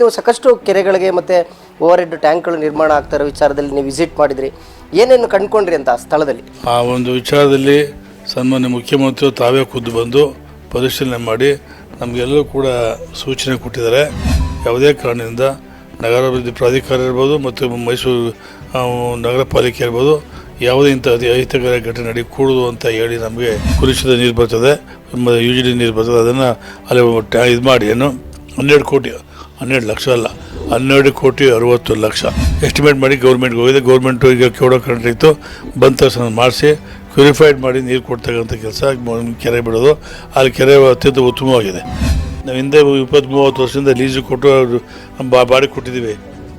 ನೀವು ಸಾಕಷ್ಟು ಕೆರೆಗಳಿಗೆ ಮತ್ತೆ ಓವರ್ ಹೆಡ್ ಟ್ಯಾಂಕ್ಗಳು ನಿರ್ಮಾಣ ಆಗ್ತಾ ಇರೋ ವಿಚಾರದಲ್ಲಿ ನೀವು ವಿಸಿಟ್ ಮಾಡಿದ್ರಿ. ಏನೇನು ಕಂಡ್ಕೊಂಡ್ರಿ ಅಂತ ಆ ಸ್ಥಳದಲ್ಲಿ? ಆ ಒಂದು ವಿಚಾರದಲ್ಲಿ ಸನ್ಮಾನ್ಯ ಮುಖ್ಯಮಂತ್ರಿಗಳು ತಾವೇ ಖುದ್ದು ಬಂದು ಪರಿಶೀಲನೆ ಮಾಡಿ ನಮಗೆಲ್ಲರೂ ಕೂಡ ಸೂಚನೆ ಕೊಟ್ಟಿದ್ದಾರೆ. ಯಾವುದೇ ಕಾರಣದಿಂದ ನಗರಾಭಿವೃದ್ಧಿ ಪ್ರಾಧಿಕಾರ ಇರ್ಬೋದು ಮತ್ತು ಮೈಸೂರು ನಗರ ಪಾಲಿಕೆ ಇರ್ಬೋದು ಯಾವುದೇ ಇಂಥ ಅತಿ ಅಹಿತಕರ ಘಟನೆ ನಡಿ ಕೂಡುದು ಅಂತ ಹೇಳಿ ನಮಗೆ ಕುರಿಸಿದ ನೀರು ಬರ್ತದೆ ಯು ಜಿ ಡಿ ನೀರು ಬರ್ತದೆ, ಅದನ್ನು ಅಲ್ಲಿ ಟ್ಯಾ ಇದು ಮಾಡಿ ಏನು, ಹನ್ನೆರಡು ಕೋಟಿ ಹನ್ನೆರಡು ಲಕ್ಷ ಅಲ್ಲ, ಹನ್ನೆರಡು ಕೋಟಿ ಅರವತ್ತು ಲಕ್ಷ. ಎಸ್ಟಿಮೇಟ್ ಮಾಡಿ ಗೌರ್ಮೆಂಟ್ಗೆ ಹೋಗಿದೆ. ಗೌರ್ಮೆಂಟು ಈಗ ಕೇಳೋ ಕಂಡ್ರೆ ಇತ್ತು. ಬಂದ ತಕ್ಷಣ ಮಾಡಿಸಿ ಪ್ಯೂರಿಫೈಡ್ ಮಾಡಿ ನೀರು ಕೊಡ್ತಕ್ಕಂಥ ಕೆಲಸ ಕೆರೆ ಬಿಡೋದು. ಅಲ್ಲಿ ಕೆರೆ ಅತ್ಯಂತ ಉತ್ತಮವಾಗಿದೆ. ನಾವು ಹಿಂದೆ ಇಪ್ಪತ್ತು ಮೂವತ್ತು ವರ್ಷದಿಂದ ಲೀಸು ಕೊಟ್ಟು ಬಾ ಬಾಡಿ ಕೊಟ್ಟಿದ್ದೀವಿ.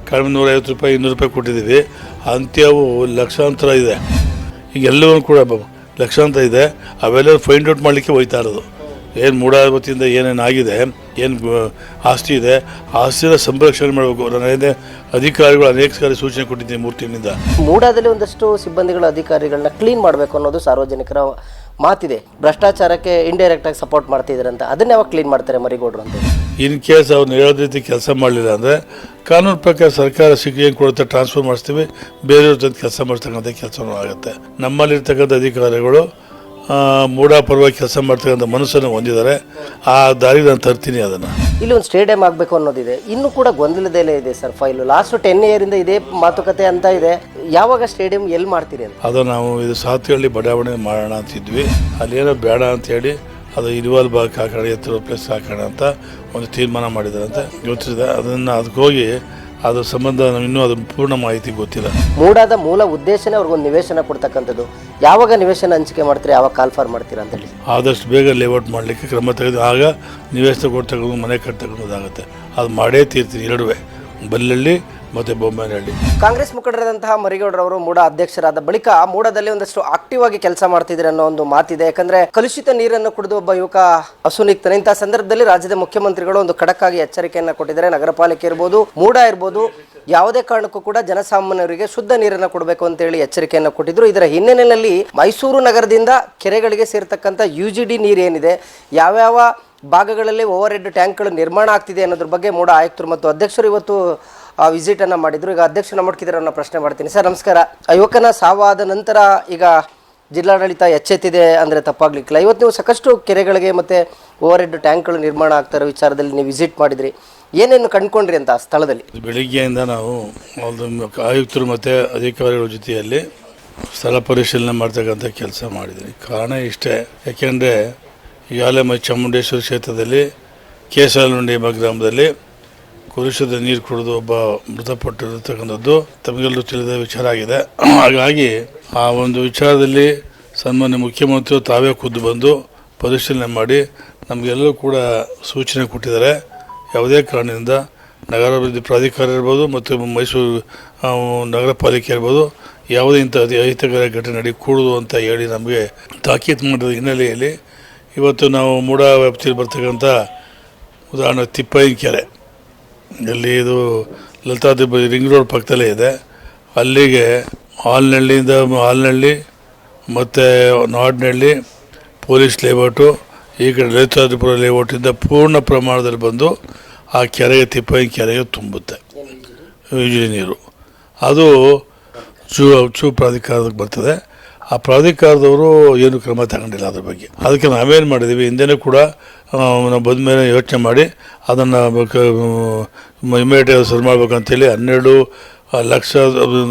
ಕಡಿಮೆ ನೂರೈವತ್ತು ರೂಪಾಯಿ, ಇನ್ನೂರು ರೂಪಾಯಿ ಕೊಟ್ಟಿದ್ದೀವಿ. ಅಂತ್ಯವು ಲಕ್ಷಾಂತರ ಇದೆ. ಈಗ ಎಲ್ಲವೂ ಕೂಡ ಲಕ್ಷಾಂತರ ಇದೆ. ಅವೆಲ್ಲ ಫೈಂಡ್ ಔಟ್ ಮಾಡಲಿಕ್ಕೆ ಹೋಯ್ತಾ ಇರೋದು. ಏನು ಮೂಢಾವತಿಯಿಂದ ಏನೇನು ಆಗಿದೆ ಏನು ಆಸ್ತಿ ಇದೆ ಆಸ್ತಿಯ ಆಸ್ತಿನ ಸಂರಕ್ಷಣೆ ಮಾಡಬೇಕು. ನಾನು ಹೇಳಿದೆ ಅಧಿಕಾರಿಗಳು ಅನೇಕ ಸಾರಿ ಸೂಚನೆ ಕೊಟ್ಟಿದ್ದೀನಿ ಮೂರು ತಿಂಗಳಿಂದ ಮೂಡಾದಲ್ಲಿ ಒಂದಷ್ಟು ಸಿಬ್ಬಂದಿಗಳ ಅಧಿಕಾರಿಗಳನ್ನ ಕ್ಲೀನ್ ಮಾಡಬೇಕು ಅನ್ನೋದು ಸಾರ್ವಜನಿಕರ ಮಾತಿದೆ. ಭ್ರಷ್ಟಾಚಾರಕ್ಕೆ ಇಂಡೈರೆಕ್ಟ್ ಆಗಿ ಸಪೋರ್ಟ್ ಮಾಡ್ತಿದ್ದಾರೆ ಅಂತ ಅದನ್ನ ಯಾವಾಗ ಕ್ಲೀನ್ ಮಾಡ್ತಾರೆ ಮರಿಗೌಡರು ಅಂತ. ಇನ್ ಕೇಸ್ ಅವ್ರು ಹೇಳೋದ್ ರೀತಿ ಕೆಲಸ ಮಾಡಲಿಲ್ಲ ಅಂದರೆ ಕಾನೂನು ಪ್ರಕಾರ ಸರ್ಕಾರ ಸಿಕ್ಕಿ ಕೊಡುತ್ತೆ ಟ್ರಾನ್ಸ್ಫರ್ ಮಾಡಿಸ್ತೀವಿ ಬೇರೆಯವ್ರ ಜೊತೆ ಕೆಲಸ ಮಾಡಿಸ್ತಕ್ಕಂಥ ಕೆಲಸನೂ ಆಗುತ್ತೆ. ನಮ್ಮಲ್ಲಿರ್ತಕ್ಕಂಥ ಅಧಿಕಾರಿಗಳು ಮೂಢ ಪರವಾಗಿ ಕೆಲಸ ಮಾಡ್ತಕ್ಕಂಥ ಮನಸ್ಸನ್ನು ಹೊಂದಿದ್ದಾರೆ. ಆ ದಾರಿ ನಾನು ತರ್ತೀನಿ ಅದನ್ನು. ಇಲ್ಲಿ ಒಂದು ಸ್ಟೇಡಿಯಂ ಆಗಬೇಕು ಅನ್ನೋದಿದೆ. ಇನ್ನೂ ಕೂಡ ಗೊಂದಲದಲ್ಲೇ ಇದೆ ಸರ್ ಫೈಲು. ಲಾಸ್ಟ್ ಟೆನ್ ಇಯರಿಂದ ಇದೇ ಮಾತುಕತೆ ಅಂತ ಇದೆ. ಯಾವಾಗ ಸ್ಟೇಡಿಯಂ ಎಲ್ಲಿ ಮಾಡ್ತೀರಿ ಅಂತ? ಅದು ನಾವು ಇದು ಸಾತ್ಹಳ್ಳಿ ಬಡಾವಣೆ ಮಾಡೋಣ ಅಂತಿದ್ವಿ. ಅಲ್ಲೇನೋ ಬೇಡ ಅಂತೇಳಿ ಅದು ಇರುವಲ್ ಬಾಗ್ ಹಾಕೋಣ ಎತ್ತರ ಪ್ಲೇಸ್ ಹಾಕೋಣ ಅಂತ ಒಂದು ತೀರ್ಮಾನ ಮಾಡಿದ್ದಾರೆ ಅಂತ ಯೋಚಿಸಿದೆ ಅದನ್ನು ಅದಕ್ಕೆ ಹೋಗಿ ಅದ್ರ ಸಂಬಂಧ ಇನ್ನೂ ಅದು ಪೂರ್ಣ ಮಾಹಿತಿ ಗೊತ್ತಿಲ್ಲ. ಮೂಡಾದ ಮೂಲ ಉದ್ದೇಶನೇ ಅವ್ರಿಗೊಂದು ನಿವೇಶನ ಕೊಡ್ತಕ್ಕಂಥದ್ದು. ಯಾವಾಗ ನಿವೇಶನ ಹಂಚಿಕೆ ಮಾಡ್ತೀರಿ ಯಾವಾಗ ಕಾಲ್ಫಾರ್ ಮಾಡ್ತೀರಾ ಅಂತ ಹೇಳಿ. ಆದಷ್ಟು ಬೇಗ ಲೇಔಟ್ ಮಾಡಲಿಕ್ಕೆ ಕ್ರಮ ತೆಗೆದು ಆಗ ನಿವೇಶನ ಕೊಡ್ತಕ್ಕಂಥ ಮನೆ ಕಟ್ತಕ್ಕಂಥದ್ದಾಗುತ್ತೆ ಅದು ಮಾಡೇ ತೀರ್ತೀನಿ ಎರಡುವೆ. ಬಲ್ಲಳ್ಳಿ ಮತ್ತು ಬೊಮ್ಮನಹಳ್ಳಿ ಕಾಂಗ್ರೆಸ್ ಮುಖಂಡರಾದಂತಹ ಮರಿಗೌಡರವರು ಮೂಡ ಅಧ್ಯಕ್ಷರಾದ ಬಳಿಕ ಮೂಡದಲ್ಲಿ ಒಂದಷ್ಟು ಆಕ್ಟಿವ್ ಆಗಿ ಕೆಲಸ ಮಾಡ್ತಿದ್ರೆ ಅನ್ನೋ ಒಂದು ಮಾತಿದೆ. ಯಾಕಂದ್ರೆ ಕಲುಷಿತ ನೀರನ್ನು ಕುಡಿದು ಒಬ್ಬ ಯುವಕ ಅಸುನೀಗ್ತಾನೆ. ಇಂತಹ ಸಂದರ್ಭದಲ್ಲಿ ರಾಜ್ಯದ ಮುಖ್ಯಮಂತ್ರಿಗಳು ಒಂದು ಖಡಕ್ ಆಗಿ ಎಚ್ಚರಿಕೆಯನ್ನ ಕೊಟ್ಟಿದ್ದಾರೆ. ನಗರ ಪಾಲಿಕೆ ಇರ್ಬೋದು ಮೂಡ ಇರ್ಬೋದು, ಯಾವುದೇ ಕಾರಣಕ್ಕೂ ಕೂಡ ಜನಸಾಮಾನ್ಯರಿಗೆ ಶುದ್ಧ ನೀರನ್ನು ಕೊಡಬೇಕು ಅಂತ ಹೇಳಿ ಎಚ್ಚರಿಕೆಯನ್ನು ಕೊಟ್ಟಿದ್ರು. ಇದರ ಹಿನ್ನೆಲೆಯಲ್ಲಿ ಮೈಸೂರು ನಗರದಿಂದ ಕೆರೆಗಳಿಗೆ ಸೇರ್ತಕ್ಕಂಥ ಯು ಜಿ ಡಿ ನೀರು ಏನಿದೆ, ಯಾವ್ಯಾವ ಭಾಗಗಳಲ್ಲಿ ಓವರ್ ಹೆಡ್ ಟ್ಯಾಂಕ್ಗಳು ನಿರ್ಮಾಣ ಆಗ್ತಿದೆ ಅನ್ನೋದ್ರ ಬಗ್ಗೆ ಮೂಡ ಆಯುಕ್ತರು ಮತ್ತು ಅಧ್ಯಕ್ಷರು ಇವತ್ತು ವಿಸಿಟ್ ವಿಸಿಟನ್ನು ಮಾಡಿದ್ರು. ಈಗ ಅಧ್ಯಕ್ಷ ಮಡ್ಕಿದ್ರೆ ಪ್ರಶ್ನೆ ಮಾಡ್ತೀನಿ. ಸರ್, ನಮಸ್ಕಾರ. ಆ ಯುವಕನ ಸಾವಾದ ನಂತರ ಈಗ ಜಿಲ್ಲಾಡಳಿತ ಎಚ್ಚೆತ್ತಿದೆ ಅಂದರೆ ತಪ್ಪಾಗ್ಲಿಕ್ಕಿಲ್ಲ. ಇವತ್ತು ನೀವು ಸಾಕಷ್ಟು ಕೆರೆಗಳಿಗೆ ಮತ್ತು ಓವರ್ ಹೆಡ್ ಟ್ಯಾಂಕ್ಗಳು ನಿರ್ಮಾಣ ಆಗ್ತಾ ವಿಚಾರದಲ್ಲಿ ನೀವು ವಿಸಿಟ್ ಮಾಡಿದ್ರಿ. ಏನೇನು ಕಂಡ್ಕೊಂಡ್ರಿ ಅಂತ ಆ ಸ್ಥಳದಲ್ಲಿ? ಬೆಳಿಗ್ಗೆಯಿಂದ ನಾವು ಆಯುಕ್ತರು ಮತ್ತು ಅಧಿಕಾರಿಗಳ ಜೊತೆಯಲ್ಲಿ ಸ್ಥಳ ಪರಿಶೀಲನೆ ಮಾಡ್ತಕ್ಕಂಥ ಕೆಲಸ ಮಾಡಿದ್ವಿ ಕಾರಣ ಇಷ್ಟೇ. ಯಾಕೆಂದರೆ ಈಗಾಗಲೇ ಚಾಮುಂಡೇಶ್ವರಿ ಕ್ಷೇತ್ರದಲ್ಲಿ ಕೇಸಲುಂಡಿ ಎಂಬ ಗ್ರಾಮದಲ್ಲಿ ಕುರುಷದ ನೀರು ಕುಡಿದು ಒಬ್ಬ ಮೃತಪಟ್ಟಿರತಕ್ಕಂಥದ್ದು ತಮಗೆಲ್ಲರೂ ತಿಳಿದ ವಿಚಾರ ಆಗಿದೆ. ಹಾಗಾಗಿ ಆ ಒಂದು ವಿಚಾರದಲ್ಲಿ ಸನ್ಮಾನ್ಯ ಮುಖ್ಯಮಂತ್ರಿಯು ತಾವೇ ಖುದ್ದು ಬಂದು ಪರಿಶೀಲನೆ ಮಾಡಿ ನಮಗೆಲ್ಲರೂ ಕೂಡ ಸೂಚನೆ ಕೊಟ್ಟಿದ್ದಾರೆ. ಯಾವುದೇ ಕಾರಣದಿಂದ ನಗರಾಭಿವೃದ್ಧಿ ಪ್ರಾಧಿಕಾರ ಇರ್ಬೋದು ಮತ್ತು ಮೈಸೂರು ನಗರ ಪಾಲಿಕೆ ಇರ್ಬೋದು ಯಾವುದೇ ಇಂಥ ಅಹಿತಕರ ಘಟನೆ ಕೂಡುದು ಅಂತ ಹೇಳಿ ನಮಗೆ ತಾಕೀತು ಮಾಡಿದ ಹಿನ್ನೆಲೆಯಲ್ಲಿ ಇವತ್ತು ನಾವು ಮೂಡ ವ್ಯಾಪ್ತಿಯಲ್ಲಿ ಬರ್ತಕ್ಕಂಥ ಉದಾಹರಣೆ ತಿಪ್ಪೈನ ಕೆರೆ ಇಲ್ಲಿ ಇದು ಲಲಿತಾದಿಬ್ಬ ರಿಂಗ್ ರೋಡ್ ಪಕ್ಕದಲ್ಲೇ ಇದೆ. ಅಲ್ಲಿಗೆ ಹಾಲ್ನಳ್ಳಿಯಿಂದ ಹಾಲ್ನಳ್ಳಿ ಮತ್ತು ನಾಡ್ನಳ್ಳಿ ಪೊಲೀಸ್ ಲೇಔಟು, ಈ ಕಡೆ ಲಲಿತಾದಿಪುರ ಲೇಔಟಿಂದ ಪೂರ್ಣ ಪ್ರಮಾಣದಲ್ಲಿ ಬಂದು ಆ ಕೆರೆಗೆ ತಿಪ್ಪೈನ ಕೆರೆಗೆ ತುಂಬುತ್ತೆ. ಯೂಜಿ ನೀರು ಅದು ಚೂ ಚೂ ಪ್ರಾಧಿಕಾರಕ್ಕೆ ಬರ್ತದೆ. ಆ ಪ್ರಾಧಿಕಾರದವರು ಏನು ಕ್ರಮ ತಗೊಂಡಿಲ್ಲ ಅದ್ರ ಬಗ್ಗೆ. ಅದಕ್ಕೆ ನಾವೇನು ಮಾಡಿದ್ದೀವಿ ಹಿಂದೆನೂ ಕೂಡ ನಾವು ಬಂದ ಮೇಲೆ ಯೋಚನೆ ಮಾಡಿ ಅದನ್ನು ಇಮಿಡಿಯೇಟ್ ಶುರು ಮಾಡಬೇಕಂತೇಳಿ ಹನ್ನೆರಡು ಲಕ್ಷ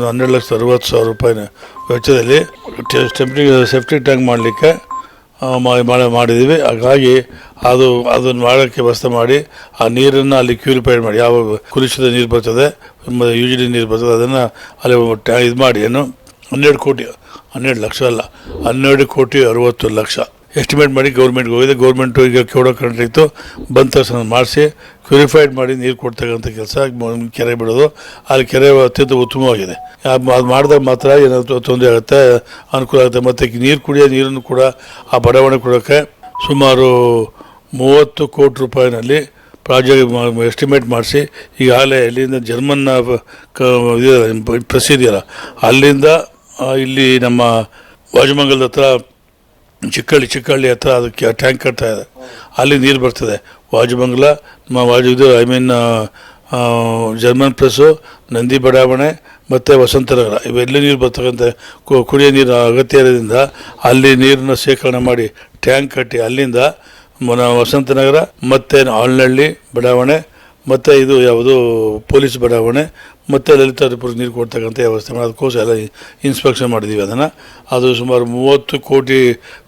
ಹನ್ನೆರಡು ಲಕ್ಷ ಅರವತ್ತು ಸಾವಿರ ರೂಪಾಯಿನ ವೆಚ್ಚದಲ್ಲಿ ಸೆಫ್ಟಿ ಸೆಫ್ಟಿ ಟ್ಯಾಂಕ್ ಮಾಡಲಿಕ್ಕೆ ಮಾಡಿದ್ದೀವಿ. ಹಾಗಾಗಿ ಅದು, ಅದನ್ನು ಮಾಡೋಕ್ಕೆ ವ್ಯವಸ್ಥೆ ಮಾಡಿ, ಆ ನೀರನ್ನು ಅಲ್ಲಿ ಕ್ಯೂರಿಫೈಡ್ ಮಾಡಿ. ಯಾವ ಕುಲುಷದ ನೀರು ಬರ್ತದೆ ಯು ಜಿ ಡಿ ನೀರು ಬರ್ತದೆ, ಅದನ್ನು ಅಲ್ಲಿ ಟ್ಯಾ ಇದು ಮಾಡಿ ಏನು, ಹನ್ನೆರಡು ಕೋಟಿ, ಹನ್ನೆರಡು ಲಕ್ಷ ಅಲ್ಲ, ಹನ್ನೆರಡು ಕೋಟಿ ಅರವತ್ತು ಲಕ್ಷ. ಎಸ್ಟಿಮೇಟ್ ಮಾಡಿ ಗೌರ್ಮೆಂಟ್ಗೆ ಹೋಗಿದೆ. ಗೌರ್ಮೆಂಟು ಈಗ ಕೇಳೋ ಕರೆಂಟ್ ಇತ್ತು ಬಂದ ತಕ್ಷಣ ಮಾಡಿಸಿ ಕ್ಯೂರಿಫೈಡ್ ಮಾಡಿ ನೀರು ಕೊಡ್ತಕ್ಕಂಥ ಕೆಲಸ ಕೆರೆ ಬಿಡೋದು. ಅಲ್ಲಿ ಕೆರೆ ಅತ್ಯಂತ ಉತ್ತಮವಾಗಿದೆ. ಅದು ಮಾಡಿದಾಗ ಮಾತ್ರ ಏನಾದರೂ ತೊಂದರೆ ಆಗುತ್ತೆ, ಅನುಕೂಲ ಆಗುತ್ತೆ. ಮತ್ತು ನೀರು ಕುಡಿಯೋ ನೀರನ್ನು ಕೂಡ ಆ ಬಡಾವಣೆ ಕೊಡೋಕ್ಕೆ ಸುಮಾರು ಮೂವತ್ತು ಕೋಟಿ ರೂಪಾಯಿನಲ್ಲಿ ಪ್ರಾಜೆಕ್ಟ್ ಎಸ್ಟಿಮೇಟ್ ಮಾಡಿಸಿ ಈಗಾಗಲೇ ಇಲ್ಲಿಂದ ಜರ್ಮನ್ನ ಇದೆಯಲ್ಲ ಪ್ರೆಸ್ ಇದೆಯಲ್ಲ ಅಲ್ಲಿಂದ ಇಲ್ಲಿ ನಮ್ಮ ವಾಜಮಂಗಲದ ಹತ್ರ ಚಿಕ್ಕಳ್ಳಿ ಚಿಕ್ಕಳ್ಳಿ ಹತ್ರ ಅದಕ್ಕೆ ಟ್ಯಾಂಕ್ ಕಟ್ತಾ ಇದೆ. ಅಲ್ಲಿ ನೀರು ಬರ್ತದೆ. ವಾಜುಬಂಗ್ಲ ನಮ್ಮ ವಾಜು ಇದು I mean German press Nandi ಬಡಾವಣೆ, ಮತ್ತು ವಸಂತನಗರ ಇವೆಲ್ಲ ನೀರು ಬರ್ತಕ್ಕಂಥ ಕುಡಿಯೋ ನೀರು ಅಗತ್ಯ ಇರೋದ್ರಿಂದ ಅಲ್ಲಿ ನೀರನ್ನ ಶೇಖರಣೆ ಮಾಡಿ ಟ್ಯಾಂಕ್ ಕಟ್ಟಿ ಅಲ್ಲಿಂದ ವಸಂತನಗರ ಮತ್ತು ಆಲ್ನಹಳ್ಳಿ ಬಡಾವಣೆ ಮತ್ತು ಇದು ಯಾವುದು ಪೊಲೀಸ್ ಬಡಾವಣೆ, ಮತ್ತು ಲಲಿತಾಪುರ ನೀರು ಕೊಡ್ತಕ್ಕಂಥ ವ್ಯವಸ್ಥೆ ಮಾಡಿ ಅದಕ್ಕೋಸ್ಕರ ಎಲ್ಲ ಇನ್ಸ್ಪೆಕ್ಷನ್ ಮಾಡಿದ್ದೀವಿ ಅದನ್ನು. ಅದು ಸುಮಾರು ಮೂವತ್ತು ಕೋಟಿ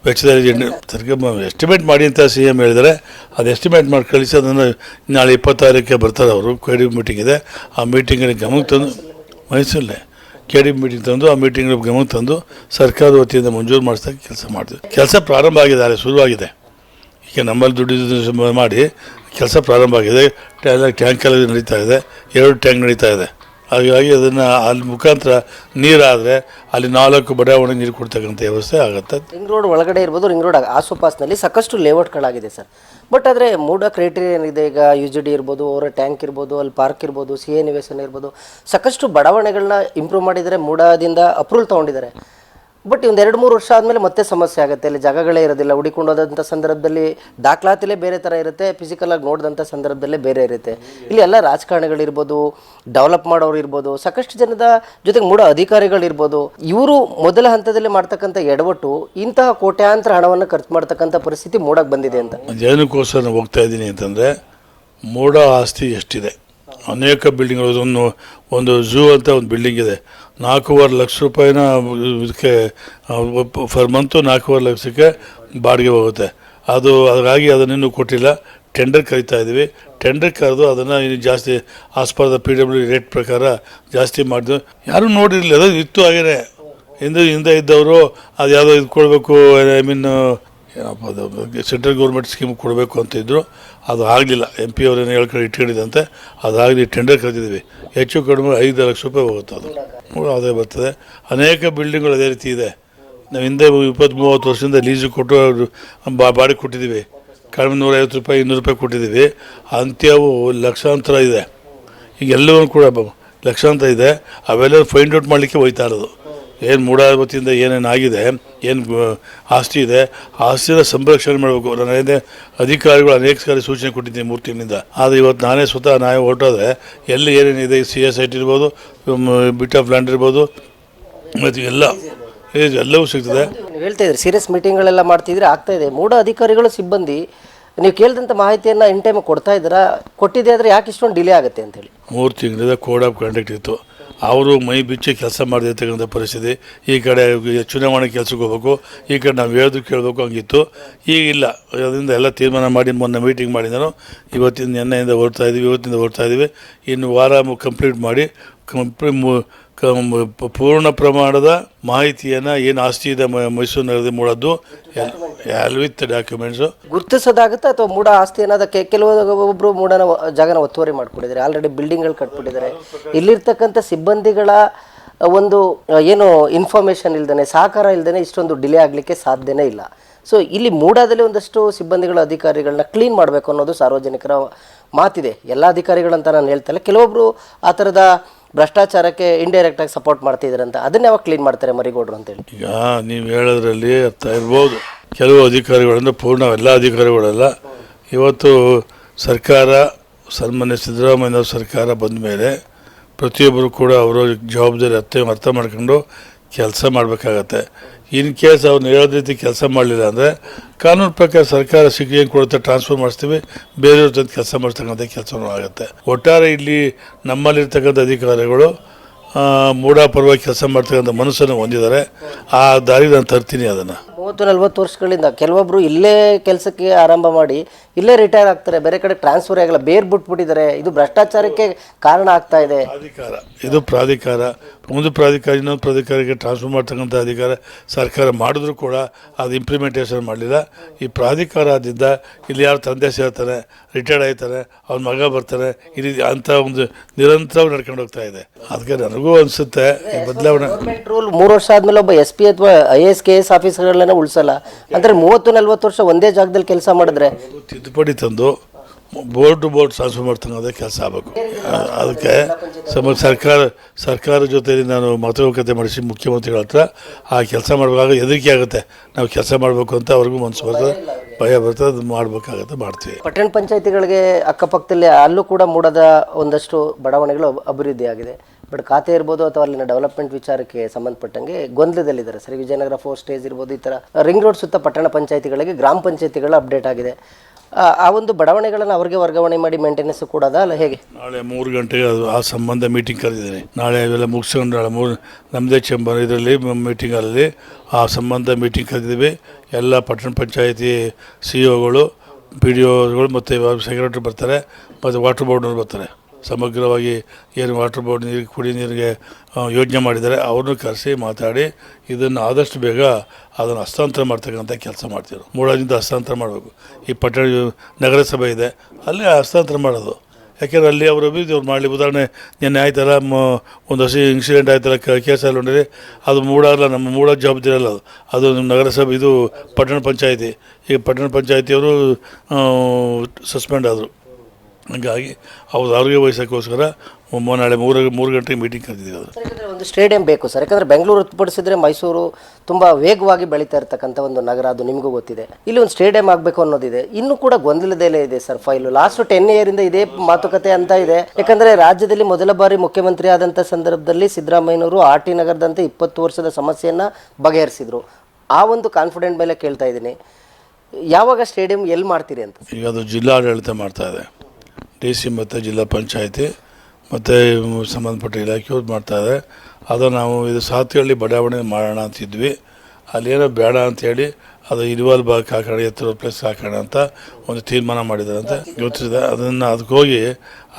ವೆಚ್ಚದಲ್ಲಿ ಎಸ್ಟಿಮೇಟ್ ಮಾಡಿ ಅಂತ ಸಿ ಎಂ ಹೇಳಿದರೆ ಅದು ಎಸ್ಟಿಮೇಟ್ ಮಾಡಿ ಕಳಿಸಿ ಅದನ್ನು ನಾಳೆ ಇಪ್ಪತ್ತಾರಕ್ಕೆ ಬರ್ತಾರೆ ಅವರು. ಕೆ ಡಿ ಮೀಟಿಂಗ್ ಇದೆ. ಆ ಮೀಟಿಂಗಲ್ಲಿ ಗಮನಕ್ಕೆ ತಂದು ಮೈಸೂರಲ್ಲೇ ಕೆ ಡಿ ಮೀಟಿಂಗ್ ತಂದು ಆ ಮೀಟಿಂಗ್ ಗಮನಕ್ಕೆ ತಂದು ಸರ್ಕಾರದ ವತಿಯಿಂದ ಮಂಜೂರು ಮಾಡಿಸ್ದಾಗ ಕೆಲಸ ಮಾಡ್ತೀವಿ ಕೆಲಸ ಪ್ರಾರಂಭ ಆಗಿದೆ ಅಲ್ಲಿ ಶುರುವಾಗಿದೆ. ಈಗ ನಮ್ಮಲ್ಲಿ ದುಡ್ಡು ಮಾಡಿ ಕೆಲಸ ಪ್ರಾರಂಭ ಆಗಿದೆ. ಟ್ಯಾಂಕಲ್ಲಿ ನಡೀತಾ ಇದೆ. ಎರಡು ಟ್ಯಾಂಕ್ ನಡೀತಾ ಇದೆ. ಹಾಗಾಗಿ ಅದನ್ನು ಅಲ್ಲಿ ಮುಖಾಂತರ ನೀರಾದರೆ ಅಲ್ಲಿ ನಾಲ್ಕು ಬಡಾವಣೆ ನೀರು ಕೊಡ್ತಕ್ಕಂಥ ವ್ಯವಸ್ಥೆ ಆಗುತ್ತೆ. ರಿಂಗ್ ರೋಡ್ ಒಳಗಡೆ ಇರ್ಬೋದು, ರಿಂಗ್ ರೋಡ್ ಆಸುಪಾಸ್ನಲ್ಲಿ ಸಾಕಷ್ಟು ಲೇಔಟ್ಗಳಾಗಿದೆ ಸರ್. ಬಟ್ ಆದರೆ ಮೂಡ ಕ್ರೈಟೀರಿಯನ್ ಇದೆ ಈಗ ಯು ಜಿ ಡಿ ಇರ್ಬೋದು ಅವರ ಟ್ಯಾಂಕ್ ಇರ್ಬೋದು, ಅಲ್ಲಿ ಪಾರ್ಕ್ ಇರ್ಬೋದು ಸಿ ಎ ನಿವೇಶನ ಇರ್ಬೋದು, ಸಾಕಷ್ಟು ಬಡಾವಣೆಗಳನ್ನ ಇಂಪ್ರೂವ್ ಮಾಡಿದರೆ ಮೂಡದಿಂದ ಅಪ್ರೂವಲ್ ತೊಗೊಂಡಿದ್ದಾರೆ. ಬಟ್ ಒಂದು ಎರಡು ಮೂರು ವರ್ಷ ಆದಮೇಲೆ ಮತ್ತೆ ಸಮಸ್ಯೆ ಆಗುತ್ತೆ. ಇಲ್ಲಿ ಜಾಗಗಳೇ ಇರೋದಿಲ್ಲ. ಹುಡಿಕೊಂಡು ಹೋದಂಥ ಸಂದರ್ಭದಲ್ಲಿ ದಾಖಲಾತಿಲೇ ಬೇರೆ ಥರ ಇರುತ್ತೆ. ಫಿಸಿಕಲ್ ಆಗಿ ನೋಡಿದಂಥ ಸಂದರ್ಭದಲ್ಲೇ ಬೇರೆ ಇರುತ್ತೆ. ಇಲ್ಲಿ ಎಲ್ಲ ರಾಜಕಾರಣಿಗಳಿರ್ಬೋದು ಡೆವಲಪ್ ಮಾಡೋರು ಇರ್ಬೋದು, ಸಾಕಷ್ಟು ಜನದ ಜೊತೆಗೆ ಮೂಡ ಅಧಿಕಾರಿಗಳಿರ್ಬೋದು ಇವರು ಮೊದಲ ಹಂತದಲ್ಲಿ ಮಾಡ್ತಕ್ಕಂಥ ಎಡವಟ್ಟು ಇಂತಹ ಕೋಟ್ಯಾಂತರ ಹಣವನ್ನು ಖರ್ಚು ಮಾಡ್ತಕ್ಕಂಥ ಪರಿಸ್ಥಿತಿ ಮೂಡಕ್ಕೆ ಬಂದಿದೆ ಅಂತ. ನಾನು ಹೋಗ್ತಾ ಇದ್ದೀನಿ ಅಂತಂದರೆ, ಮೂಡ ಆಸ್ತಿ ಎಷ್ಟಿದೆ? ಅನೇಕ ಬಿಲ್ಡಿಂಗ್ಗಳು ಒಂದು ಒಂದು ಝೂ ಅಂತ ಒಂದು ಬಿಲ್ಡಿಂಗ್ ಇದೆ. ನಾಲ್ಕೂವರೆ ಲಕ್ಷ ರೂಪಾಯಿನ ಇದಕ್ಕೆ ಫರ್ ಮಂತು ನಾಲ್ಕೂವರೆ ಲಕ್ಷಕ್ಕೆ ಬಾಡಿಗೆ ಹೋಗುತ್ತೆ. ಅದು ಹಾಗಾಗಿ ಅದನ್ನಿನ್ನೂ ಕೊಟ್ಟಿಲ್ಲ. ಟೆಂಡರ್ ಕರಿತಾ ಇದ್ದೀವಿ ಟೆಂಡರ್ ಕರೆದು ಅದನ್ನು ಇನ್ನು ಜಾಸ್ತಿ ಆಸ್ಪದ ಪಿ ಡಬ್ಲ್ಯೂ ರೇಟ್ ಪ್ರಕಾರ ಜಾಸ್ತಿ ಮಾಡಿದ್ವಿ ಯಾರೂ ನೋಡಿರಲಿಲ್ಲ. ಅದು ಇತ್ತು ಹಾಗೇನೆ. ಹಿಂದೆ ಹಿಂದೆ ಇದ್ದವರು ಅದು ಯಾವುದೋ ಇದು ಕೊಡಬೇಕು ಐ ಮೀನ್ ಏನಪ್ಪ ಅದು ಸೆಂಟ್ರಲ್ ಗೌರ್ಮೆಂಟ್ ಸ್ಕೀಮ್ ಕೊಡಬೇಕು ಅಂತ ಇದ್ದರು ಅದು ಆಗಲಿಲ್ಲ. ಎಂ ಪಿ ಅವರೇನು ಹೇಳ್ಕೊಂಡು ಇಟ್ಕೊಂಡಿದ್ದಂತೆ ಅದಾಗಲಿ ಟೆಂಡರ್ ಕರೆದಿದ್ದೀವಿ. ಹೆಚ್ಚು ಕಡಿಮೆ ಐದು ಲಕ್ಷ ರೂಪಾಯಿ ಹೋಗುತ್ತೆ ಅದು. ಮೂರು ಅದೇ ಬರ್ತದೆ. ಅನೇಕ ಬಿಲ್ಡಿಂಗ್ಗಳು ಅದೇ ರೀತಿ ಇದೆ. ನಾವು ಹಿಂದೆ ಇಪ್ಪತ್ತು ಮೂವತ್ತು ವರ್ಷದಿಂದ ಲೀಸು ಕೊಟ್ಟು ಬಾ ಬಾಡಿಗೆ ಕೊಟ್ಟಿದ್ದೀವಿ. ಕಡಿಮೆ ನೂರೈವತ್ತು ರೂಪಾಯಿ, ಇನ್ನೂರು ರೂಪಾಯಿ ಕೊಟ್ಟಿದ್ದೀವಿ. ಅಂತ್ಯವು ಲಕ್ಷಾಂತರ ಇದೆ. ಈಗ ಎಲ್ಲವೂ ಕೂಡ ಲಕ್ಷಾಂತರ ಇದೆ. ಅವೆಲ್ಲ ಫೈಂಡ್ ಔಟ್ ಮಾಡಲಿಕ್ಕೆ ಹೋಯ್ತಾ ಇರೋದು. ಏನು ಮೂಢಾವತಿಯಿಂದ ಏನೇನು ಆಗಿದೆ ಏನು ಆಸ್ತಿ ಇದೆ ಆಸ್ತಿನ ಸಂರಕ್ಷಣೆ ಮಾಡಬೇಕು. ನಾನು ಹೇಳಿದೆ ಅಧಿಕಾರಿಗಳು ಅನೇಕ ಸಾರಿ ಸೂಚನೆ ಕೊಟ್ಟಿದ್ದೀನಿ ಮೂರು ತಿಂಗಳಿಂದ ಆದರೆ ಇವತ್ತು ನಾನೇ ಸ್ವತಃ ನಾನೇ ಹೊರಟೋದ್ರೆ ಎಲ್ಲಿ ಏನೇನಿದೆ ಸಿ ಎಸ್ ಐಟಿ ಇರ್ಬೋದು ಬಿಟ್ ಆಫ್ ಲ್ಯಾಂಡ್ ಇರ್ಬೋದು ಮತ್ತು ಎಲ್ಲ ಎಲ್ಲವೂ ಸಿಗ್ತದೆ. ಹೇಳ್ತಾ ಇದ್ರಿ ಸೀರಿಯಸ್ ಮೀಟಿಂಗ್ಗಳೆಲ್ಲ ಮಾಡ್ತಿದ್ರೆ ಆಗ್ತಾ ಇದೆ. ಮೂಢ ಅಧಿಕಾರಿಗಳು ಸಿಬ್ಬಂದಿ ನೀವು ಕೇಳಿದಂಥ ಮಾಹಿತಿಯನ್ನು ಇನ್ ಟೈಮ್ ಕೊಡ್ತಾ ಇದ್ದೀರಾ ಕೊಟ್ಟಿದೆ ಆದರೆ ಯಾಕೆ ಇಷ್ಟೊಂದು ಡಿಲೇ ಆಗುತ್ತೆ ಅಂತೇಳಿ ಮೂರು ತಿಂಗಳಿಂದ ಕೋಡ್ ಆಫ್ ಕಂಡಕ್ಟ್ ಇತ್ತು. ಅವರು ಮೈ ಬಿಚ್ಚಿ ಕೆಲಸ ಮಾಡದಿರ್ತಕ್ಕಂಥ ಪರಿಸ್ಥಿತಿ. ಈ ಕಡೆ ಚುನಾವಣೆ ಕೆಲಸಕ್ಕೆ ಹೋಗ್ಬೇಕು, ಈ ಕಡೆ ನಾವು ಹೇಳೋದು ಕೇಳಬೇಕು, ಹಂಗಿತ್ತು. ಈಗ ಇಲ್ಲ. ಅದರಿಂದ ಎಲ್ಲ ತೀರ್ಮಾನ ಮಾಡಿ ಮೊನ್ನೆ ಮೀಟಿಂಗ್ ಮಾಡಿದ್ರು ಇವತ್ತಿನ ನಿನ್ನೆಯಿಂದ ಹೊರ್ತಾ ಇದ್ದೀವಿ ಇವತ್ತಿಂದ ಹೊರ್ತಾ ಇದ್ದೀವಿ ಇನ್ನು ವಾರ ಕಂಪ್ಲೀಟ್ ಮಾಡಿ ಕಂಪ್ಲೀ ಪೂರ್ಣ ಪ್ರಮಾಣದ ಮಾಹಿತಿಯನ್ನು ಏನು ಆಸ್ತಿ ಇದೆ ಮ- ಮೈಸೂರು ನಗರದಲ್ಲಿ ಮೂಡೋದು ವಿತ್ ಡಾಕ್ಯುಮೆಂಟ್ಸು. ಗುರುತಿಸೋದಾಗುತ್ತೆ ಅಥವಾ ಮೂಡ ಆಸ್ತಿ ಅನ್ನೋದಕ್ಕೆ ಕೆಲವು ಒಬ್ಬರು ಮೂಡನ ಜಾಗನ ಒತ್ತುವರಿ ಮಾಡಿಕೊಂಡಿದ್ದಾರೆ. ಆಲ್ರೆಡಿ ಬಿಲ್ಡಿಂಗ್ಗಳು ಕಟ್ಬಿಟ್ಟಿದ್ದಾರೆ. ಇಲ್ಲಿರ್ತಕ್ಕಂಥ ಸಿಬ್ಬಂದಿಗಳ, ಒಂದು, ಏನು ಇನ್ಫಾರ್ಮೇಷನ್ ಇಲ್ದೇ ಸಹಕಾರ ಇಲ್ದೇ ಇಷ್ಟೊಂದು ಡಿಲೇ ಆಗಲಿಕ್ಕೆ ಸಾಧ್ಯನೇ ಇಲ್ಲ. ಸೊ ಇಲ್ಲಿ ಮೂಡಾದಲ್ಲಿ ಒಂದಷ್ಟು ಸಿಬ್ಬಂದಿಗಳ, ಅಧಿಕಾರಿಗಳನ್ನ ಕ್ಲೀನ್ ಮಾಡಬೇಕು ಅನ್ನೋದು ಸಾರ್ವಜನಿಕರ ಮಾತಿದೆ. ಎಲ್ಲ ಅಧಿಕಾರಿಗಳಂತ ನಾನು ಹೇಳ್ತಾ ಇಲ್ಲ. ಕೆಲವೊಬ್ಬರು ಆ ಥರದ ಭ್ರಷ್ಟಾಚಾರಕ್ಕೆ ಇಂಡೈರೆಕ್ಟಾಗಿ ಸಪೋರ್ಟ್ ಮಾಡ್ತಿದ್ದೀರಂತ ಅದನ್ನ ಯಾವಾಗ ಕ್ಲೀನ್ ಮಾಡ್ತಾರೆ ಮರಿಗೌಡರು ಅಂತೇಳಿ? ಈಗ ನೀವು ಹೇಳೋದ್ರಲ್ಲಿ ಅರ್ಥ ಇರ್ಬೋದು. ಕೆಲವು ಅಧಿಕಾರಿಗಳಿಂದ ಪೂರ್ಣ ಎಲ್ಲ ಅಧಿಕಾರಿಗಳಲ್ಲ. ಇವತ್ತು ಸರ್ಕಾರ, ಸನ್ಮಾನ್ಯ ಸಿದ್ದರಾಮಯ್ಯ ಸರ್ಕಾರ ಬಂದ ಮೇಲೆ ಪ್ರತಿಯೊಬ್ಬರು ಕೂಡ ಅವರ ಜವಾಬ್ದಾರಿ ಅರ್ಥ ಅರ್ಥ ಮಾಡ್ಕೊಂಡು ಕೆಲಸ ಮಾಡಬೇಕಾಗತ್ತೆ. ಇನ್ ಕೇಸ್ ಅವ್ರನ್ನ ಹೇಳೋದ ರೀತಿ ಕೆಲಸ ಮಾಡಲಿಲ್ಲ ಅಂದರೆ ಕಾನೂನು ಪ್ರಕಾರ ಸರ್ಕಾರ ಏನು ಕೊಡುತ್ತೆ? ಟ್ರಾನ್ಸ್ಫರ್ ಮಾಡಿಸ್ತೀವಿ. ಬೇರೆಯವ್ರ ಜೊತೆ ಕೆಲಸ ಮಾಡಿಸ್ತಕ್ಕಂಥ ಕೆಲಸನೂ ಆಗುತ್ತೆ. ಒಟ್ಟಾರೆ ಇಲ್ಲಿ ನಮ್ಮಲ್ಲಿರ್ತಕ್ಕಂಥ ಅಧಿಕಾರಿಗಳು ಮೂಡಾಪರವಾಗಿ ಮೂಢ ಪರವಾಗಿ ಕೆಲಸ ಮಾಡ್ತಕ್ಕಂಥ ಮನಸ್ಸನ್ನು ಹೊಂದಿದ್ದಾರೆ. ಆ ದಾರಿ ನಾನು ತರ್ತೀನಿ ಅದನ್ನು. ಮೂವತ್ತು ನಲ್ವತ್ತು ವರ್ಷಗಳಿಂದ ಕೆಲವೊಬ್ಬರು ಇಲ್ಲೇ ಕೆಲಸಕ್ಕೆ ಆರಂಭ ಮಾಡಿ ಇಲ್ಲೇ ರಿಟೈರ್ ಆಗ್ತಾರೆ. ಬೇರೆ ಕಡೆ ಟ್ರಾನ್ಸ್ಫರ್ ಆಗಲ್ಲ. ಬೇರೆ ಬಿಟ್ಬಿಟ್ಟಿದ್ದಾರೆ. ಇದು ಭ್ರಷ್ಟಾಚಾರಕ್ಕೆ ಕಾರಣ ಆಗ್ತಾ ಇದೆ. ಪ್ರಾಧಿಕಾರ. ಇದು ಪ್ರಾಧಿಕಾರ. ಒಂದು ಪ್ರಾಧಿಕಾರ ಇನ್ನೊಂದು ಪ್ರಾಧಿಕಾರಕ್ಕೆ ಟ್ರಾನ್ಸ್ಫರ್ ಮಾಡ್ತಕ್ಕಂಥ ಅಧಿಕಾರ ಸರ್ಕಾರ ಮಾಡಿದ್ರು ಕೂಡ ಅದು ಇಂಪ್ಲಿಮೆಂಟೇಷನ್ ಮಾಡಲಿಲ್ಲ. ಈ ಪ್ರಾಧಿಕಾರ ಆದ್ದರಿಂದ ಇಲ್ಲಿ ಯಾರು ತಂದೆ ಸೇರ್ತಾರೆ ರಿಟೈರ್ಡ್ ಆಯ್ತಾನೆ ಅವ್ನ ಮಗ ಬರ್ತಾರೆ ಈ ರೀತಿ ಅಂತ ಒಂದು ನಿರಂತರ ನಡ್ಕೊಂಡು ಹೋಗ್ತಾ ಇದೆ. ಅದಕ್ಕೆ ನನಗೂ ಅನಿಸುತ್ತೆ ಬದಲಾವಣೆ. ರೂಲ್ ಮೂರು ವರ್ಷ ಆದ್ಮೇಲೆ ಒಬ್ಬ ಎಸ್ ಪಿ ಅಥವಾ ಐ ಎಸ್ ಕೆ ಎಸ್ ಆಫೀಸರ್ಗಳನ್ನ ಉಳಿಸಲ್ಲ. ಅಂದ್ರೆ ಮೂವತ್ತು ನಲ್ವತ್ತು ವರ್ಷ ಒಂದೇ ಜಾಗದಲ್ಲಿ ಕೆಲಸ ಮಾಡಿದ್ರೆ? ತಿದ್ದುಪಡಿ ತಂದು ಬೋರ್ಡ್ ಟು ಬೋರ್ಡ್ ಟ್ರಾನ್ಸ್ಫರ್ ಕೆಲಸ ಆಗಬೇಕು. ಅದಕ್ಕೆ ಸಮ ಸರ್ಕಾರ ಸರ್ಕಾರ ಜೊತೆಯಲ್ಲಿ ನಾನು ಮಾತುಕತೆ ಮಾಡಿಸಿ ಮುಖ್ಯಮಂತ್ರಿಗಳ ಹತ್ರ ಆ ಕೆಲಸ ಮಾಡುವಾಗ ಹೆದರಿಕೆ ಆಗುತ್ತೆ. ನಾವು ಕೆಲಸ ಮಾಡಬೇಕು ಅಂತ ಅವ್ರಿಗೂ ಮನಸ್ಸು ಬರ್ತದೆ. ಭಯ ಬರ್ತದೆ. ಅದು ಮಾಡಬೇಕಾಗತ್ತೆ, ಮಾಡ್ತೀವಿ. ಪಟ್ಟಣ ಪಂಚಾಯತಿಗಳಿಗೆ ಅಕ್ಕಪಕ್ಕದಲ್ಲಿ ಅಲ್ಲೂ ಕೂಡ ಮೂಡದ ಒಂದಷ್ಟು ಬಡಾವಣೆಗಳು ಅಭಿವೃದ್ಧಿ ಆಗಿದೆ. ಬಟ್ ಖಾತೆ ಇರ್ಬೋದು ಅಥವಾ ಅಲ್ಲಿನ ಡೆವಲಪ್ಮೆಂಟ್ ವಿಚಾರಕ್ಕೆ ಸಂಬಂಧಪಟ್ಟಂಗೆ ಗೊಂದಲದಲ್ಲಿದ್ದಾರೆ. ಸರಿ ವಿಜಯನಗರ ಫೋರ್ ಸ್ಟೇಜ್ ಇರ್ಬೋದು, ಈ ಥರ ರಿಂಗ್ ರೋಡ್ ಸುತ್ತ ಪಟ್ಟಣ ಪಂಚಾಯತಿಗಳಿಗೆ, ಗ್ರಾಮ ಪಂಚಾಯತಿಗಳ ಅಪ್ಡೇಟ್ ಆಗಿದೆ. ಆ ಒಂದು ಬಡಾವಣೆಗಳನ್ನು ಅವ್ರಿಗೆ ವರ್ಗಾವಣೆ ಮಾಡಿ ಮೇಂಟೆನೆನ್ಸ್ ಕೂಡ ಅಲ್ಲ? ಹೇಗೆ? ನಾಳೆ ಮೂರು ಗಂಟೆಗೆ ಅದು ಆ ಸಂಬಂಧ ಮೀಟಿಂಗ್ ಕರೆದಿದ್ದೀನಿ. ನಾಳೆ ಅವೆಲ್ಲ ಮುಗಿಸ್ಕೊಂಡು ನಾಳೆ ಮೂರು ನಮ್ಮದೇ ಚೇಂಬರ್ ಇದರಲ್ಲಿ ಮೀಟಿಂಗಲ್ಲಿ ಆ ಸಂಬಂಧ ಮೀಟಿಂಗ್ ಕರೆದಿದ್ದೀವಿ. ಎಲ್ಲ ಪಟ್ಟಣ ಪಂಚಾಯತಿ ಸಿ ಒಗಳು ಪಿ ಡಿ ಒಗಳು ಮತ್ತು ಸೆಕ್ರೆಟರಿ ಬರ್ತಾರೆ, ಮತ್ತು ವಾಟರ್ ಬೋರ್ಡ್ನವ್ರು ಬರ್ತಾರೆ. ಸಮಗ್ರವಾಗಿ ಏನು ವಾಟರ್ ಬೋರ್ಡ್ ನೀರಿಗೆ ಕುಡಿ ನೀರಿಗೆ ಯೋಜನೆ ಮಾಡಿದ್ದಾರೆ, ಅವ್ರನ್ನೂ ಕರೆಸಿ ಮಾತಾಡಿ, ಇದನ್ನು ಆದಷ್ಟು ಬೇಗ ಅದನ್ನು ಹಸ್ತಾಂತರ ಮಾಡ್ತಕ್ಕಂಥ ಕೆಲಸ ಮಾಡ್ತೀವಿ ಮೂಳದಿಂದ ಹಸ್ತಾಂತರ ಮಾಡಬೇಕು. ಈ ಪಟ್ಟಣ ನಗರಸಭೆ ಇದೆ, ಅಲ್ಲಿ ಹಸ್ತಾಂತರ ಮಾಡೋದು. ಯಾಕೆಂದರೆ ಅಲ್ಲಿ ಅವರು ಅಭಿವೃದ್ಧಿ ಅವ್ರು ಮಾಡಲಿ. ಉದಾಹರಣೆ, ನಿನ್ನೆ ಆಯ್ತಲ್ಲ, ಮ, ಒಂದು ಹಸಿ ಇನ್ಸಿಡೆಂಟ್ ಆಯ್ತಲ್ಲ ಕೇಸ್ ಅಲ್ಲಿ ಅದು ಮೂಡಲ್ಲ, ನಮ್ಮ ಮೂಡ ಜವಾಬ್ದಾರಿ ಅಲ್ಲ ಅದು. ಅದು ನಮ್ಮ ನಗರಸಭೆ, ಇದು ಪಟ್ಟಣ ಪಂಚಾಯಿತಿ. ಈಗ ಪಟ್ಟಣ ಪಂಚಾಯಿತಿಯವರು ಸಸ್ಪೆಂಡ್ ಆದರು. ಹಂಗಾಗಿ ಅವ್ರದ್ದು ಆರೋಗ್ಯ ವಹಿಸೋಕ್ಕೋಸ್ಕರ ಮೊ- ನಾಳೆ ಮೂರು ಮೂರು ಗಂಟೆಗೆ ಮೀಟಿಂಗ್ ಕರೆದಿದ್ದೀವಿ ಅದು. ಒಂದು ಸ್ಟೇಡಿಯಂ ಬೇಕು ಸರ್. ಯಾಕಂದ್ರೆ ಬೆಂಗಳೂರು ಹೊರತುಪಡಿಸಿದ್ರೆ ಮೈಸೂರು ತುಂಬ ವೇಗವಾಗಿ ಬೆಳೀತಾ ಇರ್ತಕ್ಕಂಥ ಒಂದು ನಗರ ಅದು ನಿಮಗೂ ಗೊತ್ತಿದೆ. ಇಲ್ಲಿ ಒಂದು ಸ್ಟೇಡಿಯಂ ಆಗಬೇಕು ಅನ್ನೋದಿದೆ. ಇನ್ನೂ ಕೂಡ ಗೊಂದಲದಲ್ಲೇ ಇದೆ sir file last ten year ಇಂದ ಇದೇ ಮಾತುಕತೆ ಅಂತ ಇದೆ. ಯಾಕಂದ್ರೆ ರಾಜ್ಯದಲ್ಲಿ ಮೊದಲ ಬಾರಿ ಮುಖ್ಯಮಂತ್ರಿ ಆದಂಥ ಸಂದರ್ಭದಲ್ಲಿ ಸಿದ್ದರಾಮಯ್ಯನವರು ಆರ್ ಟಿ ನಗರದಂತೆ ಇಪ್ಪತ್ತು ವರ್ಷದ ಸಮಸ್ಯೆಯನ್ನು ಬಗೆಹರಿಸಿದ್ರು. ಆ ಒಂದು ಕಾನ್ಫಿಡೆಂಟ್ ಮೇಲೆ ಕೇಳ್ತಾ ಇದ್ದೀನಿ. ಯಾವಾಗ ಸ್ಟೇಡಿಯಂ ಎಲ್ಲಿ ಮಾಡ್ತೀರಿ ಅಂತ? ಈಗ ಅದು ಜಿಲ್ಲಾಡಳಿತ ಮಾಡ್ತಾ ಇದೆ. ಡಿ ಸಿ ಮತ್ತು ಜಿಲ್ಲಾ ಪಂಚಾಯತಿ ಮತ್ತು ಸಂಬಂಧಪಟ್ಟ ಇಲಾಖೆಯವ್ರು ಮಾಡ್ತಾ ಇದೆ ಅದು ನಾವು ಇದು ಸಾತಿಹಳ್ಳಿ ಬಡಾವಣೆ ಮಾಡೋಣ ಅಂತಿದ್ವಿ. ಅಲ್ಲೇನೋ ಬೇಡ ಅಂತೇಳಿ ಅದು ಇನ್ವಾಲ್ ಭಾಗ ಹಾಕೋಣ ಎತ್ತರ ಪ್ಲೇಸ್ ಹಾಕೋಣ ಅಂತ ಒಂದು ತೀರ್ಮಾನ ಮಾಡಿದ್ದಾರೆ ಅಂತ ಗೊತ್ತಿದೆ. ಅದನ್ನು ಅದಕ್ಕೆ ಹೋಗಿ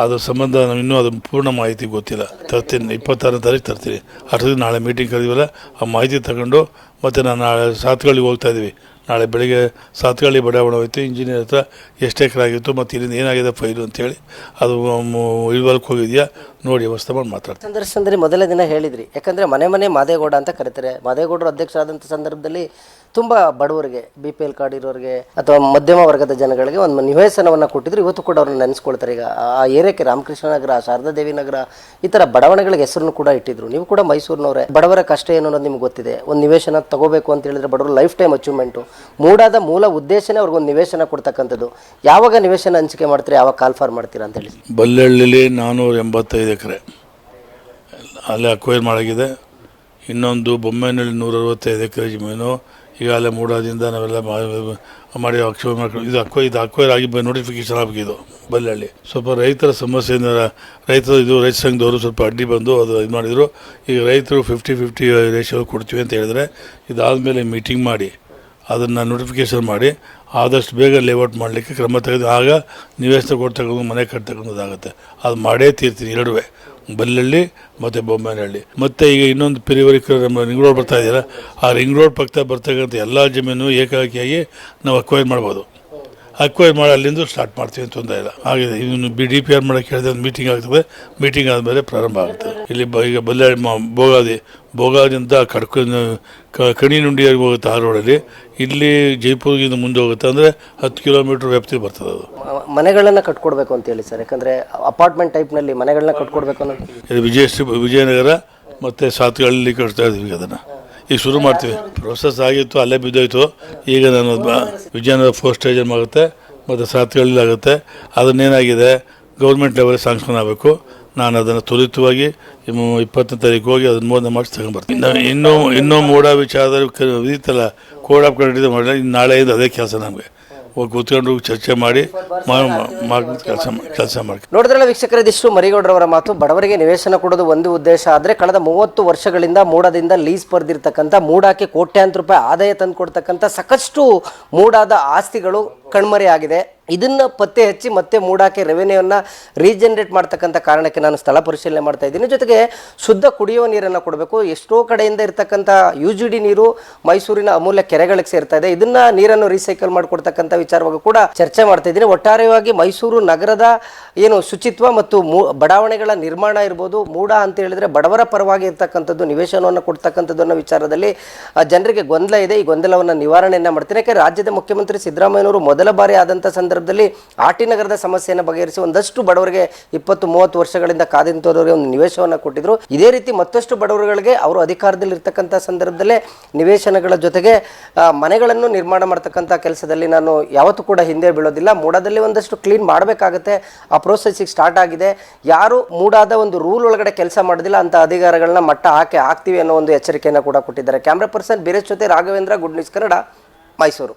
ಅದ್ರ ಸಂಬಂಧ ನಾವು ಇನ್ನೂ ಅದು ಪೂರ್ಣ ಮಾಹಿತಿ ಗೊತ್ತಿಲ್ಲ. ತರ್ತೀನಿ, ಇಪ್ಪತ್ತಾರನೇ ತಾರೀಕು ತರ್ತೀನಿ. ಅಷ್ಟೊತ್ತಿಗೆ ನಾಳೆ ಮೀಟಿಂಗ್ ಕರೆದಿವಲ್ಲ, ಆ ಮಾಹಿತಿ ತಗೊಂಡು ಮತ್ತು ನಾನು ನಾಳೆ ಸಾತ್ಗಳಿಗೆ ಹೋಗ್ತಾ ನಾಳೆ ಬೆಳಗ್ಗೆ ಸಾತ್ಗಳ್ಳಿ ಬಡಾವಣೆ ಹೋಯಿತು ಇಂಜಿನಿಯರ್ ಹತ್ರ ಎಷ್ಟು ಎಕರೆ ಆಗಿತ್ತು, ಮತ್ತು ಇಲ್ಲಿಂದ ಏನಾಗಿದೆ ಫೈಲು ಅಂತೇಳಿ ಅದು ಇಳ್ವಲ್ಕ್ ಹೋಗಿದೆಯಾ? ನೋಡಿ, ವ್ಯವಸ್ಥೆ ಮಾಡಿ ಮಾತಾಡ್ತೀನಿ. ಸಂದರ್ಶನದಲ್ಲಿ ಮೊದಲ ದಿನ ಹೇಳಿದ್ರಿ. ಯಾಕಂದರೆ ಮನೆ ಮನೆ ಮಾದೇಗೌಡ ಅಂತ ಕರೀತಾರೆ. ಮಾದೇಗೌಡರು ಅಧ್ಯಕ್ಷರಾದಂಥ ಸಂದರ್ಭದಲ್ಲಿ ತುಂಬಾ ಬಡವರಿಗೆ ಬಿ ಪಿ ಎಲ್ ಕಾರ್ಡ್ ಇರೋರಿಗೆ, ಅಥವಾ ಮಧ್ಯಮ ವರ್ಗದ ಜನಗಳಿಗೆ ಒಂದು ನಿವೇಶನವನ್ನು ಕೊಟ್ಟಿದ್ರು, ಇವತ್ತು ಕೂಡ ಅವ್ರನ್ನ ನೆನೆಸ್ಕೊಳ್ತಾರೆ. ಈಗ ಆ ಏರಿಯಾಕ್ಕೆ ರಾಮಕೃಷ್ಣ ನಗರ, ಶಾರದಾದೇವಿ ನಗರ, ಈ ಥರ ಬಡಾವಣೆಗಳಿಗೆ ಹೆಸರನ್ನು ಕೂಡ ಇಟ್ಟಿದ್ರು. ನೀವು ಕೂಡ ಮೈಸೂರಿನವರೇ. ಬಡವರ ಕಷ್ಟ ಏನು ಅನ್ನೋದು ನಿಮ್ಗೆ ಗೊತ್ತಿದೆ. ಒಂದು ನಿವೇಶನ ತಗೋಬೇಕು ಅಂತ ಹೇಳಿದ್ರೆ ಬಡವರು ಲೈಫ್ ಟೈಮ್ ಅಚೀವ್ಮೆಂಟು ಮೂಡಾದ ಮೂಲ ಉದ್ದೇಶನೇ ಅವ್ರಿಗೊಂದು ನಿವೇಶನ ಕೊಡ್ತಕ್ಕಂಥದ್ದು. ಯಾವಾಗ ನಿವೇಶನ ಹಂಚಿಕೆ ಮಾಡ್ತೀರಿ, ಯಾವಾಗ ಕಾಲ್ ಫಾರ್ ಮಾಡ್ತೀರಾ ಅಂತ ಹೇಳಿ. ಬಲ್ಲಳ್ಳಿಲಿ ನಾನ್ನೂರ ಎಂಬತ್ತೈದು ಎಕರೆ. ಅಲ್ಲಿ ಅಕ್ವೈರ್ ಮಾಡಾಗಿದೆ. ಇನ್ನೊಂದು ಬೊಮ್ಮೆನಲ್ಲಿ ನೂರ ಅರವತ್ತೈದು ಎಕರೆ ಜಮೀನು. ಈಗಾಗಲೇ ಮೂಡಾದಿಂದ ನಾವೆಲ್ಲ ಮಾಡಿ ಮಾಡ್ಕೊಂಡು ಇದು ಅಕ್ವೈ ಇದು ಅಕ್ವೈರ್ ಆಗಿ ನೋಟಿಫಿಕೇಶನ್ ಇದು, ಬಲ್ಲಲ್ಲಿ. ಸ್ವಲ್ಪ ರೈತರ ಸಮಸ್ಯೆಯಿಂದ ರೈತರು ಇದು ರೈತ ಸಂಘದವರು ಸ್ವಲ್ಪ ಅಡ್ಡಿ ಬಂದು ಅದು ಇದು ಮಾಡಿದರು. ಈಗ ರೈತರು ಫಿಫ್ಟಿ ಫಿಫ್ಟಿ ರೇಷಿಯೋ ಕೊಡ್ತೀವಿ ಅಂತ ಹೇಳಿದ್ರೆ ಇದಾದಮೇಲೆ ಮೀಟಿಂಗ್ ಮಾಡಿ, ಅದನ್ನು ನೋಟಿಫಿಕೇಶನ್ ಮಾಡಿ, ಆದಷ್ಟು ಬೇಗ ಲೇಔಟ್ ಮಾಡಲಿಕ್ಕೆ ಕ್ರಮ ತೆಗೆದು ಆಗ ನಿವೇಶನ ಕೊಡ್ತಕ್ಕಂಥ ಮನೆ ಕಟ್ತಕ್ಕಂಥದ್ದಾಗುತ್ತೆ ಅದು ಮಾಡೇ ತೀರ್ತೀನಿ ಎರಡುವೆ. ಬಲ್ಲಳ್ಳಿ ಮತ್ತು ಬೊಮ್ಮನಹಳ್ಳಿ. ಮತ್ತು ಈಗ ಇನ್ನೊಂದು ಪಿರಿವರಿ ನಮ್ಮ ರಿಂಗ್ ರೋಡ್ ಬರ್ತಾ ಇದೆಯಲ್ಲ, ಆ ರಿಂಗ್ ರೋಡ್ ಪಕ್ಕ ಬರ್ತಕ್ಕಂಥ ಎಲ್ಲ ಜಮೀನು ಏಕಾಕಿಯಾಗಿ ನಾವು ಅಕ್ವೈರ್ ಮಾಡ್ಬೋದು. ಅಕ್ವೈರ್ ಮಾಡಿ ಅಲ್ಲಿಂದ ಸ್ಟಾರ್ಟ್ ಮಾಡ್ತೀವಿ ಅಂತ ತೊಂದರೆ ಇಲ್ಲ ಆಗಿದೆ, ಇನ್ನು ಬಿ ಡಿ ಪಿ ಆರ್ ಮಾಡೋಕ್ಕೆ ಹೇಳಿದ್ರೆ ಒಂದು ಮೀಟಿಂಗ್ ಆಗ್ತದೆ. ಮೀಟಿಂಗ್ ಆದಮೇಲೆ ಪ್ರಾರಂಭ ಆಗುತ್ತೆ. ಇಲ್ಲಿ ಈಗ ಬಲ್ಲಾಳಿ ಮ- ಬೋಗಾದಿಂದ ಕಡ್ಕ ಕ- ಕಣಿ ನುಂಡಿಯಾಗಿ ಹೋಗುತ್ತೆ ಆ ರೋಡಲ್ಲಿ ಇಲ್ಲಿ ಜೈಪುರ್ಗಿಂದ ಮುಂದೆ ಹೋಗುತ್ತೆ ಅಂದರೆ ಹತ್ತು ಕಿಲೋಮೀಟ್ರ್ ವ್ಯಾಪ್ತಿ ಬರ್ತದೆ ಅದು. ಮನೆಗಳನ್ನು ಕಟ್ಕೊಡ್ಬೇಕು ಅಂತ ಹೇಳಿ ಸರ್. ಯಾಕಂದ್ರೆ ಅಪಾರ್ಟ್ಮೆಂಟ್ ಟೈಪ್ನಲ್ಲಿ ಮನೆಗಳನ್ನ ಕಟ್ಕೊಡ್ಬೇಕು ಅನ್ನೋದು ಇದು ವಿಜಯ ವಿಜಯನಗರ ಮತ್ತು ಸಾತ್ಗಳಲ್ಲಿ ಕಟ್ತಾ ಇದ್ದೀವಿ ಅದನ್ನು. ಈಗ ಶುರು ಮಾಡ್ತೀವಿ. ಪ್ರೊಸೆಸ್ ಆಗಿತ್ತು ಅಲ್ಲೇ ಬಿದ್ದೋಯ್ತು. ಈಗ ನಾನು ವಿಜಯನಗರ ಫೋರ್ ಸ್ಟೇಜಲ್ಲಿ ಆಗುತ್ತೆ ಮತ್ತು ಸಾತ್ಗಳಲ್ಲಿ ಆಗುತ್ತೆ. ಅದನ್ನೇನಾಗಿದೆ? ಗೌರ್ಮೆಂಟ್ ಲೆವೆಲ್ ಸಾಂಕ್ಷನ್ ಆಗಬೇಕು. ನಾನು ಅದನ್ನು ತ್ವರಿತವಾಗಿ ಇಪ್ಪತ್ತನೇ ತಾರೀಕು ಹೋಗಿ ಅದನ್ನು ಮೋದ ಮಾಡಿ ತಗೊಂಡ್ಬರ್ತೀನಿ ಇನ್ನು ಇನ್ನೂ ಮೂಡ ವಿಚಾರ ಇದಿತ್ತಲ್ಲ ಕೋಡ್ ಆಫ್ ಮಾಡಿ ಇನ್ನು ನಾಳೆಯಿಂದ ಅದೇ ಕೆಲಸ ನಮಗೆ. ಹೋಗಿ ಕೂತ್ಕೊಂಡು ಚರ್ಚೆ ಮಾಡಿ ಕೆಲಸ ಕೆಲಸ ಮಾಡಿ ನೋಡಿದ್ರಲ್ಲ ವೀಕ್ಷಕರ, ಇದಿಷ್ಟು ಮರಿಗೌಡರವರ ಮಾತು, ಬಡವರಿಗೆ ನಿವೇಶನ ಕೊಡೋದು ಒಂದು ಉದ್ದೇಶ ಆದರೆ ಕಳೆದ ಮೂವತ್ತು ವರ್ಷಗಳಿಂದ ಮೂಡದಿಂದ ಲೀಸ್ ಪಡೆದಿರ್ತಕ್ಕಂಥ ಮೂಡಾಕ್ಕೆ ಕೋಟ್ಯಾಂತರ ರೂಪಾಯಿ ಆದಾಯ ತಂದುಕೊಡ್ತಕ್ಕಂಥ ಸಾಕಷ್ಟು ಮೂಡಾದ ಆಸ್ತಿಗಳು ಕಣ್ಮರೆಯಾಗಿದೆ. ಇದನ್ನ ಪತ್ತೆ ಹಚ್ಚಿ ಮತ್ತೆ ಮೂಡಾಕೆ ರೆವೆನ್ಯೂವನ್ನು ರೀಜನರೇಟ್ ಮಾಡ್ತಕ್ಕಂಥ ಕಾರಣಕ್ಕೆ ನಾನು ಸ್ಥಳ ಪರಿಶೀಲನೆ ಮಾಡ್ತಾ ಇದ್ದೀನಿ. ಜೊತೆಗೆ ಶುದ್ಧ ಕುಡಿಯುವ ನೀರನ್ನು ಕೊಡಬೇಕು. ಎಷ್ಟೋ ಕಡೆಯಿಂದ ಇರತಕ್ಕಂಥ ಯು ಜಿ ಡಿ ನೀರು ಮೈಸೂರಿನ ಅಮೂಲ್ಯ ಕೆರೆಗಳಿಗೆ ಸೇರ್ತಾ ಇದೆ. ಇದನ್ನ ನೀರನ್ನು ರೀಸೈಕಲ್ ಮಾಡಿಕೊಡ್ತಕ್ಕಂಥ ವಿಚಾರವಾಗಿ ಕೂಡ ಚರ್ಚೆ ಮಾಡ್ತಾ ಇದ್ದೀನಿ. ಒಟ್ಟಾರೆಯಾಗಿ ಮೈಸೂರು ನಗರದ ಏನು ಶುಚಿತ್ವ ಮತ್ತು ಬಡಾವಣೆಗಳ ನಿರ್ಮಾಣ ಇರ್ಬೋದು, ಮೂಡ ಅಂತ ಹೇಳಿದ್ರೆ ಬಡವರ ಪರವಾಗಿ ಇರ್ತಕ್ಕಂಥದ್ದು, ನಿವೇಶನವನ್ನು ಕೊಡ್ತಕ್ಕಂಥದ್ದು ಅನ್ನೋ ವಿಚಾರದಲ್ಲಿ ಜನರಿಗೆ ಗೊಂದಲ ಇದೆ. ಈ ಗೊಂದಲವನ್ನು ನಿವಾರಣೆಯನ್ನ ಮಾಡ್ತೀನಿ. ಯಾಕೆ? ರಾಜ್ಯದ ಮುಖ್ಯಮಂತ್ರಿ ಸಿದ್ದರಾಮಯ್ಯನವರು ಮೊದಲ ಬಾರಿ ಆದಂಥ ಸಂದರ್ಭ ಸಂದರ್ಭದಲ್ಲಿ ಆಟಿ ನಗರದ ಸಮಸ್ಯೆಯನ್ನು ಬಗೆಹರಿಸಿ ಒಂದಷ್ಟು ಬಡವರಿಗೆ ಇಪ್ಪತ್ತು ಮೂವತ್ತು ವರ್ಷಗಳಿಂದ ಕಾದಿಂತವರಿಗೆ ಒಂದು ನಿವೇಶವನ್ನು ಕೊಟ್ಟಿದ್ರು. ಇದೇ ರೀತಿ ಮತ್ತಷ್ಟು ಬಡವರುಗಳಿಗೆ ಅವರು ಅಧಿಕಾರದಲ್ಲಿ ಇರ್ತಕ್ಕಂಥ ಸಂದರ್ಭದಲ್ಲೇ ನಿವೇಶನಗಳ ಜೊತೆಗೆ ಮನೆಗಳನ್ನು ನಿರ್ಮಾಣ ಮಾಡ್ತಕ್ಕಂಥ ಕೆಲಸದಲ್ಲಿ ನಾನು ಯಾವತ್ತೂ ಕೂಡ ಹಿಂದೆ ಬೀಳೋದಿಲ್ಲ. ಮೂಡದಲ್ಲಿ ಒಂದಷ್ಟು ಕ್ಲೀನ್ ಮಾಡಬೇಕಾಗತ್ತೆ. ಆ ಪ್ರೋಸೆಸ್ಸಿಗೆ ಸ್ಟಾರ್ಟ್ ಆಗಿದೆ. ಯಾರು ಮೂಡಾದ ಒಂದು ರೂಲ್ ಒಳಗಡೆ ಕೆಲಸ ಮಾಡೋದಿಲ್ಲ, ಅಂತ ಅಧಿಕಾರಿಗಳನ್ನ ಮಟ್ಟ ಹಾಕಿ ಹಾಕ್ತೀವಿ ಅನ್ನೋ ಒಂದು ಎಚ್ಚರಿಕೆಯನ್ನು ಕೂಡ ಕೊಟ್ಟಿದ್ದಾರೆ. ಕ್ಯಾಮ್ರಾ ಪರ್ಸನ್ ಬೀರೇಶ್ ಜೊತೆ ರಾಘವೇಂದ್ರ, ಗುಡ್ ಕನ್ನಡ, ಮೈಸೂರು.